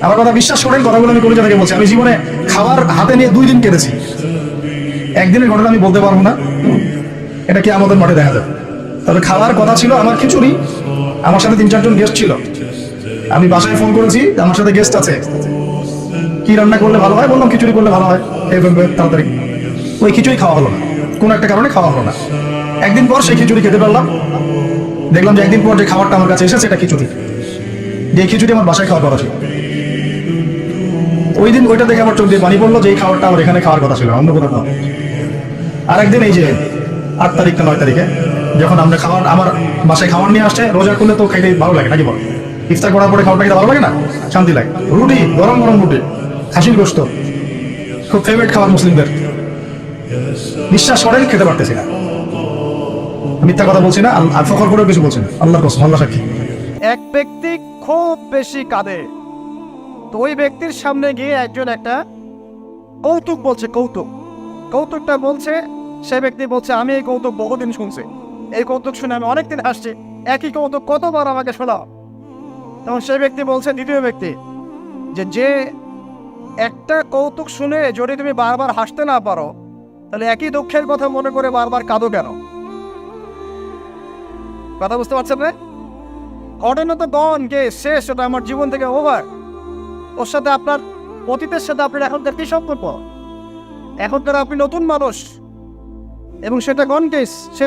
আমার কথা বিশ্বাস করেন, কথাগুলো আমি কলেজে থেকে বলছি। আমি জীবনে খাবার হাতে নিয়ে দুই দিন কেটেছি। একদিনের ঘটনা আমি বলতে পারব না। এটা কি আমাদের মাঠে দেখা যাবে। তাহলে খাওয়ার কথা ছিল, আমার খিচুড়ি। আমার সাথে তিন চারজন গেস্ট ছিল। আমি বাসায় ফোন করেছি, আমার সাথে গেস্ট আছে। কি রান্না করলে ভালো হয়? বললাম, খিচুড়ি করলে ভালো হয়। তাড়াতাড়ি। ওই খিচুড়ি খাওয়া হলো না। কোনো একটা কারণে খাওয়া হলো না। একদিন পর সেই খিচুড়ি খেতে পারলাম। দেখলাম যে একদিন পর যে খাবারটা আমার কাছে এসেছে, এটা খিচুড়ি। যে খিচুড়ি আমার বাসায় খাওয়ার কথা ছিল। ওই দিন ওইটা দেখে আমার চোখ দিয়ে পানি পড়ল যে এই খাবারটা আমার এখানে খাওয়ার কথা ছিল, অন্য কোথাও না আর একদিন এই যে আট তারিখ না নয় তারিখে, যখন আমরা খাবার আমার বাসায় খাবার নিয়ে আসছে রোজা করলে তো খাইতে ভালো লাগে, নাকি বল? ইফতার করার পরে খাবারটা খেতে ভালো লাগে না? শান্তি লাগে। রুটি, গরম গরম রুটি, খাসির গোস্ত, খুব ফেভারিট খাবার মুসলিমদের। নিঃশ্বাস করেন খেতে পারতেছি না। মিথ্যা কথা বলছি না আর ফখর করেও কিছু বলছি না। আল্লাহর কসম আল্লাহ সাক্ষী। এক ব্যক্তি খুব বেশি কাঁদে। তো ওই ব্যক্তির সামনে গিয়ে একজন একটা কৌতুক বলছে, কৌতুক। কৌতুকটা বলছে, সে ব্যক্তি বলছে, আমি এই কৌতুক বহুদিন শুনছি। এই কৌতুক শুনে আমি অনেকদিন হাসছি। একই কৌতুক কতবার আমাকে শোনাও? তখন সে ব্যক্তি বলছে, দ্বিতীয় ব্যক্তি, যে যে একটা কৌতুক শুনে যদি তুমি বারবার হাসতে না পারো, তাহলে একই দুঃখের কথা মনে করে বারবার কাঁদো কেন? কথা বুঝতে পারছেন না? ঘটনা তো গন কে শেষ, ওটা আমার জীবন থেকে ওভার ওর সাথে আপনার অতীতের সাথে আপনার এখনকার কি সম্পর্ক? এখনকার আপনি নতুন মানুষ। এবং সেটা কন্টেস্ট সে